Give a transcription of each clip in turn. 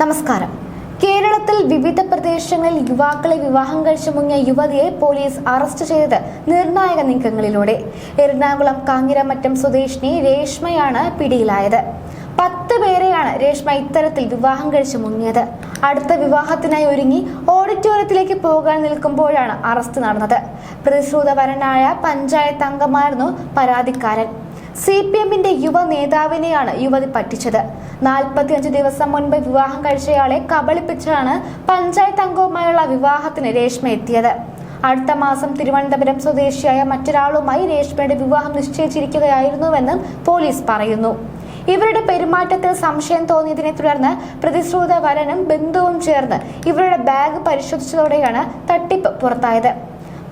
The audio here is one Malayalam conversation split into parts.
നമസ്കാരം. കേരളത്തിൽ വിവിധ പ്രദേശങ്ങളിൽ യുവാക്കളെ വിവാഹം കഴിച്ചു മുങ്ങിയ യുവതിയെ പോലീസ് അറസ്റ്റ് ചെയ്തത് നിർണായക നീക്കങ്ങളിലൂടെ. എറണാകുളം കാഞ്ഞിരമറ്റം സ്വദേശിനി രേഷ്മയാണ് പിടിയിലായത്. പത്ത് പേരെയാണ് രേഷ്മ ഇത്തരത്തിൽ വിവാഹം കഴിച്ചു മുങ്ങിയത്. അടുത്ത വിവാഹത്തിനായി ഒരുങ്ങി ഓഡിറ്റോറിയത്തിലേക്ക് പോകാൻ നിൽക്കുമ്പോഴാണ് അറസ്റ്റ് നടന്നത്. പ്രതിശ്രുതവരനായ പഞ്ചായത്ത് അംഗമായിരുന്നു പരാതിക്കാരൻ. സി പി എമ്മിന്റെ യുവ നേതാവിനെയാണ് യുവതി പറ്റിച്ചത്. നാൽപ്പത്തിയഞ്ച് ദിവസം മുൻപ് വിവാഹം കഴിച്ചയാളെ കബളിപ്പിച്ചാണ് പഞ്ചായത്ത് അംഗവുമായുള്ള വിവാഹത്തിന് രേഷ്മ എത്തിയത്. അടുത്ത മാസം തിരുവനന്തപുരം സ്വദേശിയായ മറ്റൊരാളുമായി രേഷ്മയുടെ വിവാഹം നിശ്ചയിച്ചിരിക്കുകയായിരുന്നുവെന്നും പോലീസ് പറയുന്നു. ഇവരുടെ പെരുമാറ്റത്തിൽ സംശയം തോന്നിയതിനെ തുടർന്ന് പ്രതിശ്രൂത വരനും ബന്ധുവും ചേർന്ന് ഇവരുടെ ബാഗ് പരിശോധിച്ചതോടെയാണ് തട്ടിപ്പ് പുറത്തായത്.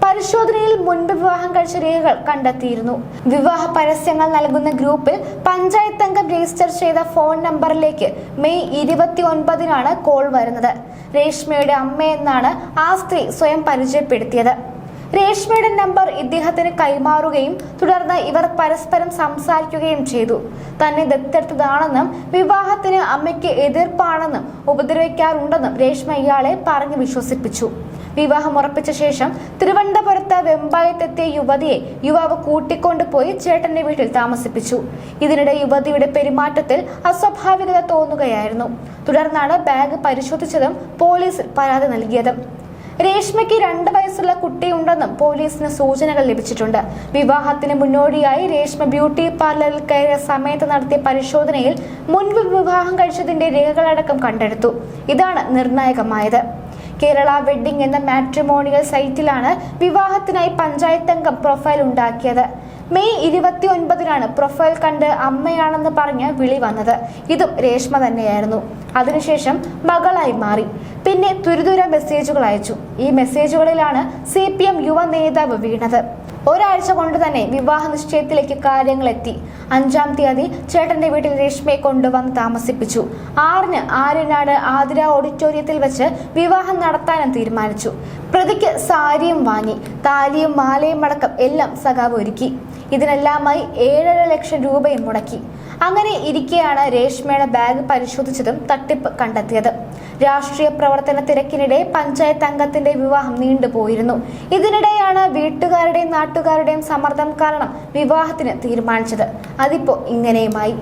പരിശോധനയിൽ മുൻപ് വിവാഹം കഴിച്ച രേഖകൾ കണ്ടെത്തിയിരുന്നു. വിവാഹ പരസ്യങ്ങൾ നൽകുന്ന ഗ്രൂപ്പിൽ പഞ്ചായത്ത് അംഗം രജിസ്റ്റർ ചെയ്ത ഫോൺ നമ്പറിലേക്ക് മെയ് ഇരുപത്തി ഒൻപതിനാണ് കോൾ വരുന്നത്. രേഷ്മയുടെ അമ്മയെന്നാണ് ആ സ്ത്രീ സ്വയം പരിചയപ്പെടുത്തിയത്. രേഷ്മയുടെ നമ്പർ ഇദ്ദേഹത്തിന് കൈമാറുകയും തുടർന്ന് ഇവർ പരസ്പരം സംസാരിക്കുകയും ചെയ്തു. തന്നെ ദത്തെടുത്തതാണെന്നും വിവാഹത്തിന് അമ്മയ്ക്ക് എതിർപ്പാണെന്നും ഉപദ്രവിക്കാറുണ്ടെന്നും രേഷ്മ ഇയാളെ പറഞ്ഞു വിശ്വസിപ്പിച്ചു. വിവാഹം ഉറപ്പിച്ച ശേഷം തിരുവനന്തപുരത്ത് വെമ്പായത്തെത്തിയ യുവതിയെ യുവാവ് കൂട്ടിക്കൊണ്ടുപോയി ചേട്ടന്റെ വീട്ടിൽ താമസിപ്പിച്ചു. ഇതിനിടെ യുവതിയുടെ പെരുമാറ്റത്തിൽ അസ്വാഭാവികത തോന്നുകയായിരുന്നു. തുടർന്നാണ് ബാഗ് പരിശോധിച്ചതും പോലീസിൽ പരാതി നൽകിയതും. രേഷ്മയ്ക്ക് രണ്ട് വയസ്സുള്ള കുട്ടിയുണ്ടെന്നും പോലീസിന് സൂചനകൾ ലഭിച്ചിട്ടുണ്ട്. വിവാഹത്തിന് മുന്നോടിയായി രേഷ്മ ബ്യൂട്ടി പാർലറിൽ കയറിയ സമയത്ത് നടത്തിയ പരിശോധനയിൽ മുൻപ് വിവാഹം കഴിച്ചതിന്റെ രേഖകളടക്കം കണ്ടെടുത്തു. ഇതാണ് നിർണായകമായത്. കേരള വെഡ്ഡിംഗ് എന്ന മാട്രിമോണിയൽ സൈറ്റിലാണ് വിവാഹത്തിനായി പഞ്ചായത്ത് അംഗം പ്രൊഫൈൽ ഉണ്ടാക്കിയത്. മെയ് ഇരുപത്തി ഒൻപതിനാണ് പ്രൊഫൈൽ കണ്ട് അമ്മയാണെന്ന് പറഞ്ഞ് വിളി വന്നത്. ഇതും രേഷ്മ തന്നെയായിരുന്നു. അതിനുശേഷം മകളായി മാറി. പിന്നെ തുരുതുര മെസ്സേജുകൾ അയച്ചു. ഈ മെസ്സേജുകളിലാണ് സി യുവ നേതാവ് വീണത്. ഒരാഴ്ച കൊണ്ട് തന്നെ വിവാഹ നിശ്ചയത്തിലേക്ക് കാര്യങ്ങൾ എത്തി അഞ്ചാം തീയതി ചേട്ടന്റെ വീട്ടിൽ രേഷ്മയെ കൊണ്ടുവന്ന് താമസിപ്പിച്ചു. ആറിന് ആര്യനാട് ആതിര ഓഡിറ്റോറിയത്തിൽ വെച്ച് വിവാഹം നടത്താനും തീരുമാനിച്ചു. പ്രതിക്ക് സാരിയും വാങ്ങി താലിയും മാലയും അടക്കം എല്ലാം സഖാവ് ഒരുക്കി. ഇതിനെല്ലാമായി ഏഴര ലക്ഷം രൂപയും മുടക്കി. അങ്ങനെ ഇരിക്കെയാണ് രേഷ്മയുടെ ബാഗ് പരിശോധിച്ചതും തട്ടിപ്പ് കണ്ടെത്തിയത്. രാഷ്ട്രീയ പ്രവർത്തന തിരക്കിനിടെ പഞ്ചായത്ത് അംഗത്തിന്റെ വിവാഹം നീണ്ടുപോയിരുന്നു. ഇതിനിടെയാണ് വീട്ടുകാരുടെയും നാട്ടുകാരുടെയും സമ്മർദ്ദം കാരണം വിവാഹത്തിന് തീരുമാനിച്ചത്. അതിപ്പോ ഇങ്ങനെയുമായി.